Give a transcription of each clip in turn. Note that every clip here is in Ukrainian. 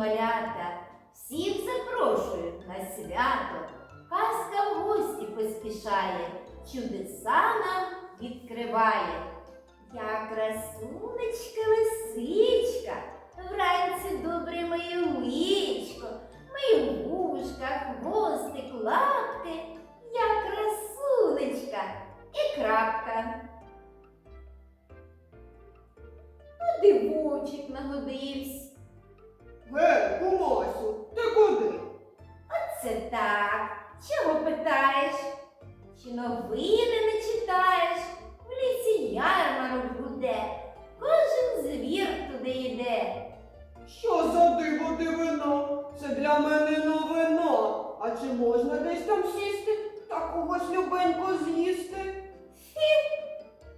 малята, всіх запрошують на свято. Казка в гості поспішає, чудеса нам відкриває. Я красунечка лисичка, вранці добре мию личко, мию вушка, хвостик, лапки. Я красунечка і крапка. Ну, дивочок нагодився. Гей, кумасю, ти куди? Це так. Чого питаєш? Чи новини не читаєш? В лісі ярмарок буде, кожен звір туди йде. Що за диво дивино? Це для мене новина. А чи можна десь там сісти та когось любенько з'їсти?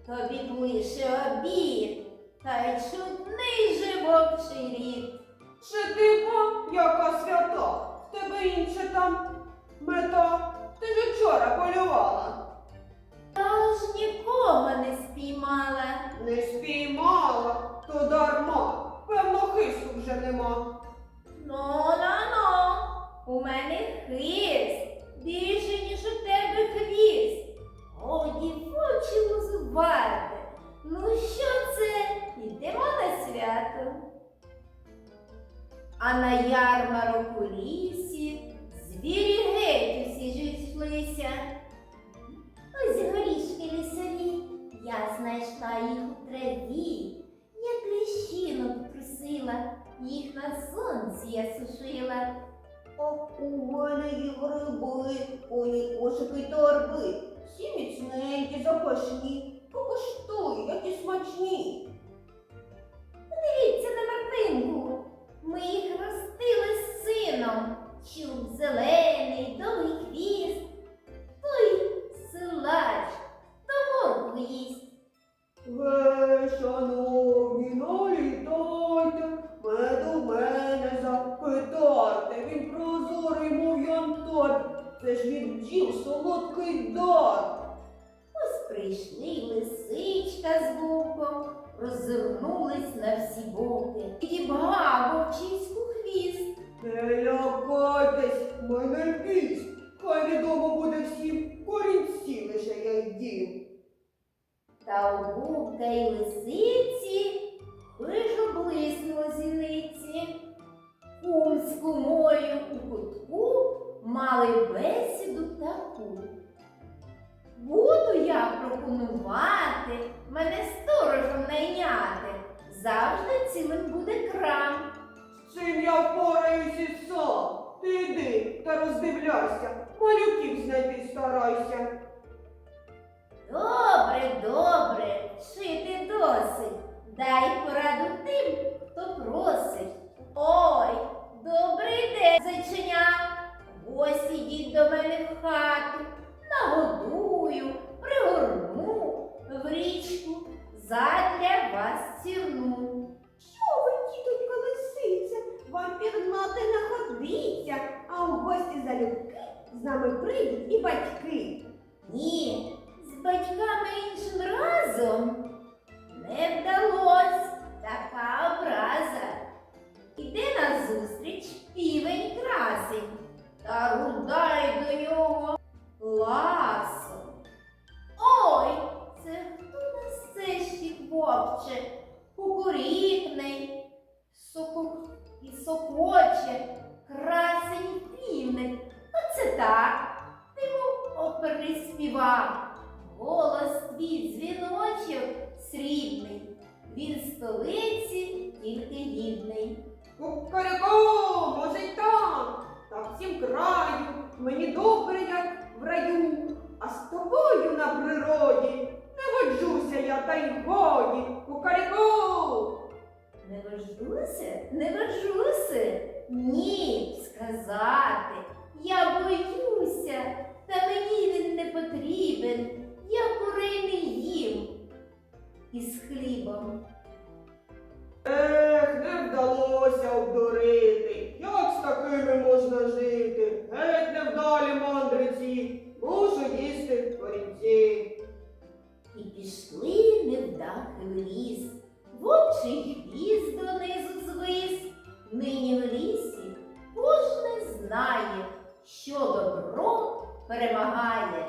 Тобі б лише обід, та й чудний вовчий рід. Чи ти бо, яка свята? В тебе інше там мета. Ти ж вчора полювала. Та ж нікого не спіймала. Не спіймала, то дарма. Певно, хисту вже нема. Ну, ну, ну, у мене хист більше, ніж у тебе хвіст. Годі хочемо зубати. Ну що А на ярмарок у лісі звірі геть усі зійшлися. Ось горішки лісові, я знайшла їх у траві. Я кліщинок трусила, їх на сонці я сушила. У мене є гриби, ой, кошики торби. Всі міцненькі, запашні. Чуб зелений, довгий хвіст. Той силач, то моркву їсть. Гей, шановні, налітайте, меду мене запитайте. Він прозорий, мов янтар. Це ж від бджіл солодкий дар. Ось прийшли лисичка з вовком, роззирнулись на всі боки. Підібгав вовчиську хвіст. Лякайтесь. Хай відомо буде всім, корінці лише я й дім. Та у вовка й лисиці хижо блиснуло зіниці. Кум з у кутку мали бесіду таку. Буду я пропонувати мене сторожем найняти. Завжди цілим буде крам. З цим я впораюсь і сам. Та роздивляйся, малюків знайти старайся. Добре, добре, шити досить. Дай залюбки з нами прийдуть і батьки. Ні, з батьками іншим разом не вдалось така образа. Іде назустріч півень красень та рудай до нього ласом. Ой, це хто насещик вовче, кукурікний, соку і сокоче. Оце так. Ти мов оперний голос твій дзвіночок срібний, він столиці тільки гідний. Кукаряко, може й там, та всім краю, мені добре, як в раю, а з тобою на природі не воджуся я та й годі. Кукаряко! Не вождуся, не вожуся, ні б із хлібом. Ех, не вдалося обдурити. Як з такими можна жити? Геть невдалі мандриці, мушу їсти корінці. І пішли невдахи в ліс. Вовчий хвіст донизу звис. Нині в лісі кожне знає, що добро перемагає.